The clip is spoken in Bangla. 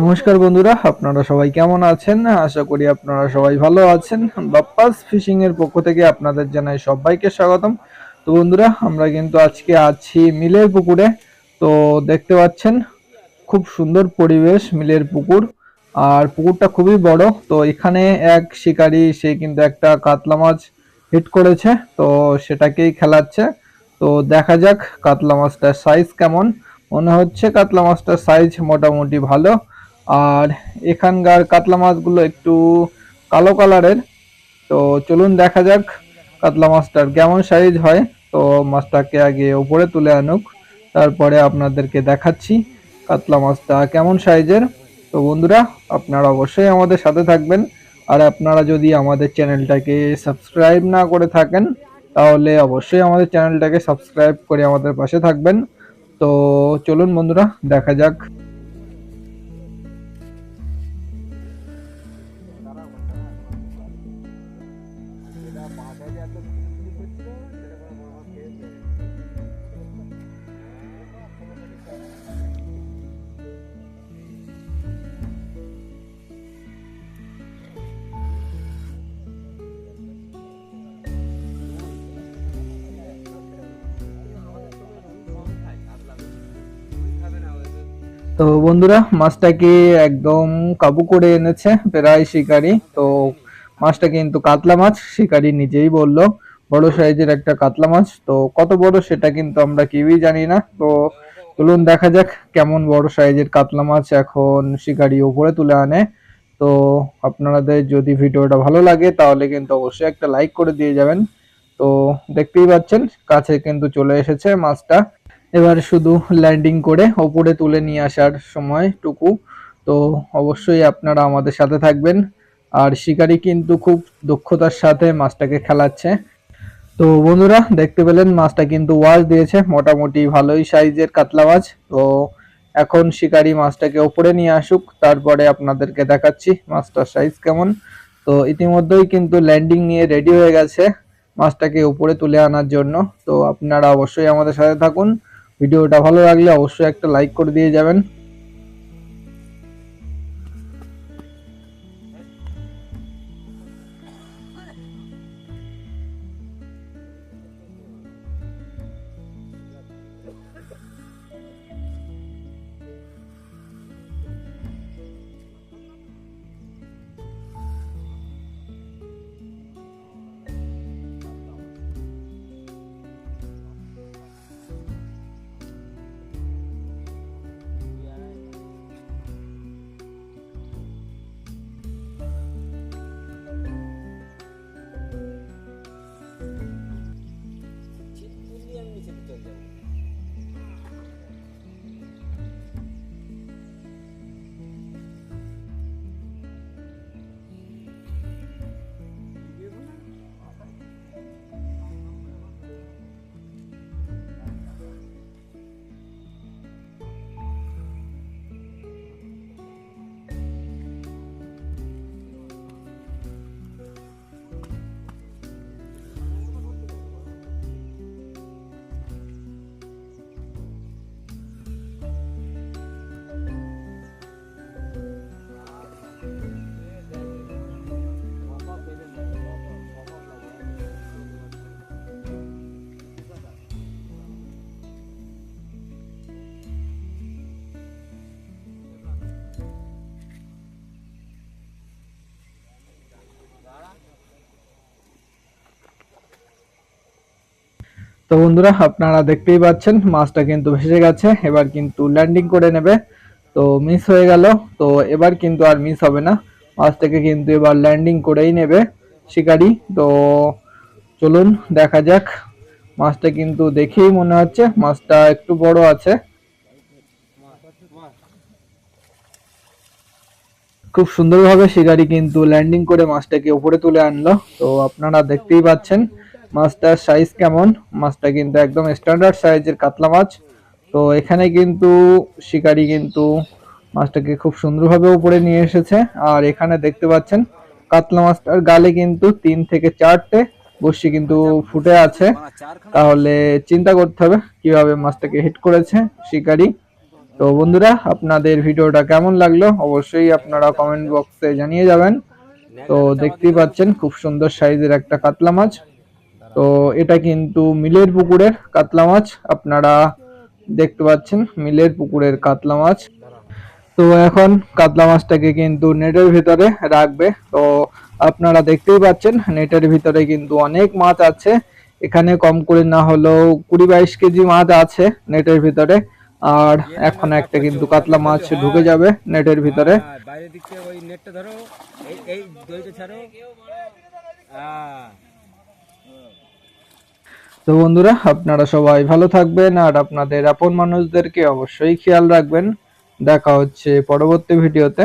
নমস্কার বন্ধুরা, আপনারা সবাই কেমন আছেন? আশা করি আপনারা সবাই ভালো আছেন। বাপ্পাস ফিশিং এর পক্ষ থেকে আপনাদের জানাই সবাইকে স্বাগতম। তো বন্ধুরা, আমরা কিন্তু আজকে আছি মিলের পুকুরে। তো দেখতে পাচ্ছেন, খুব সুন্দর পরিবেশ মিলের পুকুর। আর পুকুরটা খুবই বড়, তো এখানে এক শিকারী, সে কিন্তু একটা কাতলা মাছ হিট করেছে, তো সেটাকেই খেলাচ্ছে। তো দেখা যাক কাতলা মাছটার সাইজ কেমন। মনে হচ্ছে কাতলা মাছটার সাইজ মোটামুটি ভালো। আর এখানকার কাতলা মাছগুলো একটু কালো কালারের। তো চলুন দেখা যাক কাতলা মাছটার কেমন সাইজ হয়। তো মাছটাকে আগে উপরে তুলে আনুক, তারপরে আপনাদেরকে দেখাচ্ছি কাতলা মাছটা কেমন সাইজের তো বন্ধুরা, আপনারা অবশ্যই আমাদের সাথে থাকবেন। আর আপনারা যদি আমাদের চ্যানেলটাকে সাবস্ক্রাইব না করে থাকেন, তাহলে অবশ্যই আমাদের চ্যানেলটাকে সাবস্ক্রাইব করে আমাদের পাশে থাকবেন। তো চলুন বন্ধুরা, দেখা যাক। তো বন্ধুরা, মাছটাকে একদম কাবু করে এনেছে, প্রায় শিকারি। তো মাছটা কিন্তু কাতলা মাছ, শিকারি নিজেই বলল। বড় সাইজের একটা কাতলা মাছ, তো কত বড় সেটা কিন্তু আমরা কেউই জানি না। তো চলুন দেখা যাক কেমন বড় সাইজের কাতলা মাছ এখন শিকারি উপরে তুলে আনে। তো আপনাদের যদি ভিডিওটা ভালো লাগে, তাহলে কিন্তু অবশ্যই একটা লাইক করে দিয়ে যাবেন। তো দেখতেই পাচ্ছেন, কাছে কিন্তু চলে এসেছে মাছটা। এবার শুধু ল্যান্ডিং করে ওপরে তুলে নিয়ে আসার সময় টুকু তো অবশ্যই আপনারা আমাদের সাথে থাকবেন। আর শিকারি কিন্তু খুব দক্ষতার সাথে মাছটাকে খেলাচ্ছে। তো বন্ধুরা, দেখতে পেলেন মাছটা কিন্তু ওয়াশ দিয়েছে। মোটামুটি ভালোই সাইজের কাতলা মাছ। তো এখন শিকারি মাছটাকে ওপরে নিয়ে আসুক। তারপরে আপনাদেরকে দেখাচ্ছি মাছটার সাইজ কেমন। তো ইতিমধ্যেই কিন্তু ল্যান্ডিং নিয়ে রেডি হয়ে গেছে মাছটাকে উপরে তুলে আনার জন্য। তো আপনারা অবশ্যই আমাদের সাথে থাকুন। ভিডিওটা ভালো লাগলে অবশ্যই একটা লাইক করে দিয়ে যাবেন। তো বন্ধুরা, আপনারা দেখতেই পাচ্ছেন, মাছটা কিন্তু ভেসে গেছে, এবার কিন্তু ল্যান্ডিং করে নেবে। তো মিস হয়ে গেল, তো এবার কিন্তু আর মিস হবে না। মাছটাকে কিন্তু এবার ল্যান্ডিং করেই নেবে শিকারি। তো চলুন, দেখা যাক। মাছটা কিন্তু দেখেই মনে হচ্ছে, মাছটা একটু বড় আছে। খুব সুন্দরভাবে শিকারি কিন্তু ল্যান্ডিং করে মাছটাকে উপরে তুলে আনলো। তো আপনারা দেখতেই পাচ্ছেন মাছটার সাইজ কেমন? মাছটা কিন্তু একদম স্ট্যান্ডার্ড সাইজের কাতলা মাছ। তো এখানে কিন্তু শিকারি কিন্তু মাছটাকে খুব সুন্দরভাবে উপরে নিয়ে এসেছে। আর এখানে দেখতে পাচ্ছেন, কাতলা মাছটার গালে কিন্তু তিন থেকে চারটে বসি কিন্তু ফুটে আছে। তাহলে চিন্তা করতে হবে কীভাবে মাছটাকে হিট করেছে শিকারি। তো বন্ধুরা, আপনাদের ভিডিওটা কেমন লাগল অবশ্যই আপনারা কমেন্ট বক্সে জানিয়ে যাবেন। তো দেখতেই পাচ্ছেন, খুব সুন্দর সাইজের একটা কাতলা মাছ। তো এটা কিন্তু মিলের পুকুরের কাতলা মাছ আপনারা দেখতে পাচ্ছেন মিলের পুকুরের কাতলা মাছ। তো এখন কাতলা মাছটাকে কিন্তু নেটের ভিতরে রাখবে। তো আপনারা দেখতেই পাচ্ছেন নেটের ভিতরে কিন্তু অনেক মাছ আছে। এখানে কম করে না হলেও কুড়ি বাইশ কেজি মাছ আছে নেটের ভিতরে। আর এখন একটা কিন্তু কাতলা মাছ ঢুকে যাবে নেটের ভিতরে। হ্যাঁ, বাইরের দিক ওই নেটটা ধরো এই দড়িটা ছাড়ো। তো বন্ধুরা, আপনারা সবাই ভালো থাকবেন আর আপনাদের আপন মানুষদেরকে অবশ্যই খেয়াল রাখবেন। দেখা হচ্ছে পরবর্তী ভিডিওতে।